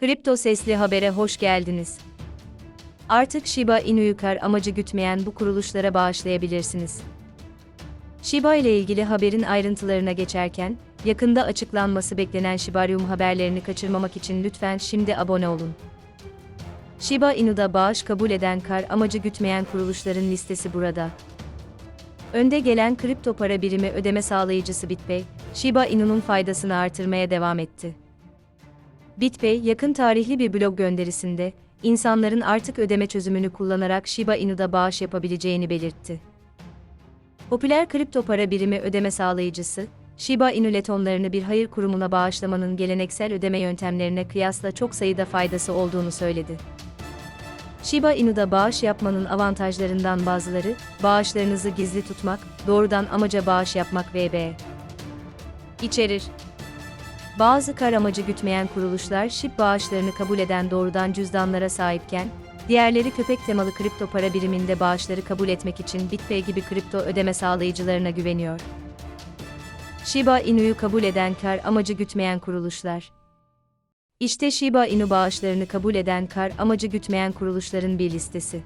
Kripto Sesli Haber'e hoş geldiniz. Artık Shiba Inu'yu kar amacı gütmeyen bu kuruluşlara bağışlayabilirsiniz. Shiba ile ilgili haberin ayrıntılarına geçerken, yakında açıklanması beklenen Shibarium haberlerini kaçırmamak için lütfen şimdi abone olun. Shiba Inu'da bağış kabul eden kar amacı gütmeyen kuruluşların listesi burada. Önde gelen kripto para birimi ödeme sağlayıcısı BitPay, Shiba Inu'nun faydasını artırmaya devam etti. BitPay, yakın tarihli bir blog gönderisinde, insanların artık ödeme çözümünü kullanarak Shiba Inu'da bağış yapabileceğini belirtti. Popüler kripto para birimi ödeme sağlayıcısı, Shiba Inu letonlarını bir hayır kurumuna bağışlamanın geleneksel ödeme yöntemlerine kıyasla çok sayıda faydası olduğunu söyledi. Shiba Inu'da bağış yapmanın avantajlarından bazıları, bağışlarınızı gizli tutmak, doğrudan amaca bağış yapmak vb. içerir. Bazı kar amacı gütmeyen kuruluşlar SHIB bağışlarını kabul eden doğrudan cüzdanlara sahipken, diğerleri köpek temalı kripto para biriminde bağışları kabul etmek için BitPay gibi kripto ödeme sağlayıcılarına güveniyor. Shiba Inu'yu kabul eden kar amacı gütmeyen kuruluşlar. İşte Shiba Inu bağışlarını kabul eden kar amacı gütmeyen kuruluşların bir listesi.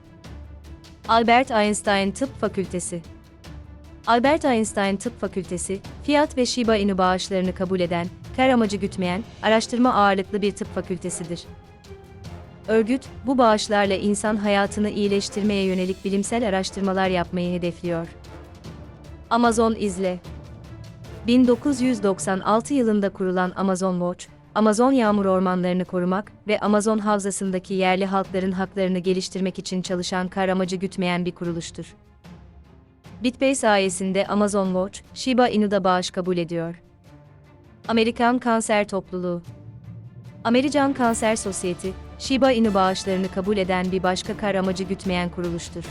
Albert Einstein Tıp Fakültesi Albert Einstein Tıp Fakültesi, fiyat ve Shiba Inu bağışlarını kabul eden, kar amacı gütmeyen, araştırma ağırlıklı bir tıp fakültesidir. Örgüt, bu bağışlarla insan hayatını iyileştirmeye yönelik bilimsel araştırmalar yapmayı hedefliyor. Amazon izle. 1996 yılında kurulan Amazon Watch, Amazon yağmur ormanlarını korumak ve Amazon havzasındaki yerli halkların haklarını geliştirmek için çalışan kar amacı gütmeyen bir kuruluştur. BitPay sayesinde Amazon Watch, Shiba Inu'da bağış kabul ediyor. Amerikan Kanser Topluluğu Amerikan Kanser Sosyeti, Shiba Inu bağışlarını kabul eden bir başka kar amacı gütmeyen kuruluştur.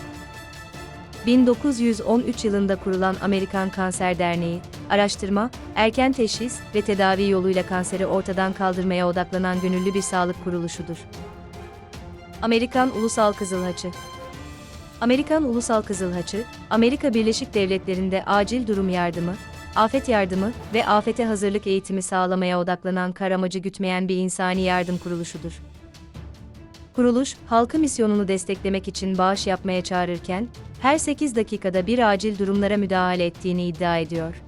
1913 yılında kurulan Amerikan Kanser Derneği, araştırma, erken teşhis ve tedavi yoluyla kanseri ortadan kaldırmaya odaklanan gönüllü bir sağlık kuruluşudur. Amerikan Ulusal Kızıl Haçı Amerikan Ulusal Kızıl Haçı, Amerika Birleşik Devletleri'nde acil durum yardımı, afet yardımı ve afete hazırlık eğitimi sağlamaya odaklanan kar amacı gütmeyen bir insani yardım kuruluşudur. Kuruluş, halkı misyonunu desteklemek için bağış yapmaya çağırırken, her 8 dakikada bir acil durumlara müdahale ettiğini iddia ediyor.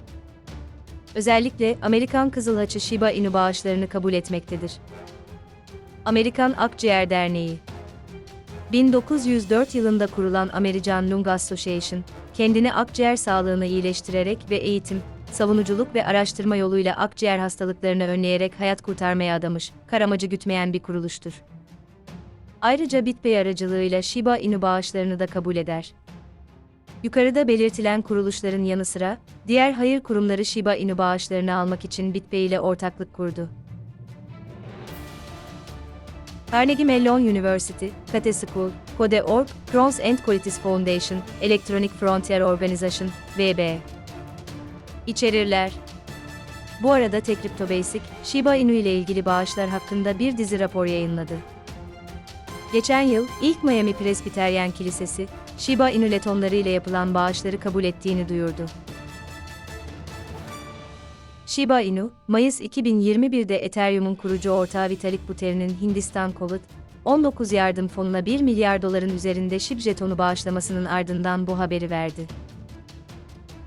Özellikle Amerikan Kızıl Haçı Shiba Inu bağışlarını kabul etmektedir. Amerikan Akciğer Derneği 1904 yılında kurulan American Lung Association, kendini akciğer sağlığını iyileştirerek ve eğitim, savunuculuk ve araştırma yoluyla akciğer hastalıklarını önleyerek hayat kurtarmaya adamış, kar amacı gütmeyen bir kuruluştur. Ayrıca BitPay aracılığıyla Shiba Inu bağışlarını da kabul eder. Yukarıda belirtilen kuruluşların yanı sıra, diğer hayır kurumları Shiba Inu bağışlarını almak için BitPay ile ortaklık kurdu. Carnegie Mellon University, Kate School, Code.org, Crohn's and Colitis Foundation, Electronic Frontier Organization, VB. İçerirler. Bu arada Techcrypto Basic, Shiba Inu ile ilgili bağışlar hakkında bir dizi rapor yayınladı. Geçen yıl, ilk Miami Presbiteryen Kilisesi, Shiba Inu letonları ile yapılan bağışları kabul ettiğini duyurdu. Shiba Inu, Mayıs 2021'de Ethereum'un kurucu ortağı Vitalik Buterin'in Hindistan Covid, 19 yardım fonuna 1 milyar doların üzerinde SHIB jetonu bağışlamasının ardından bu haberi verdi.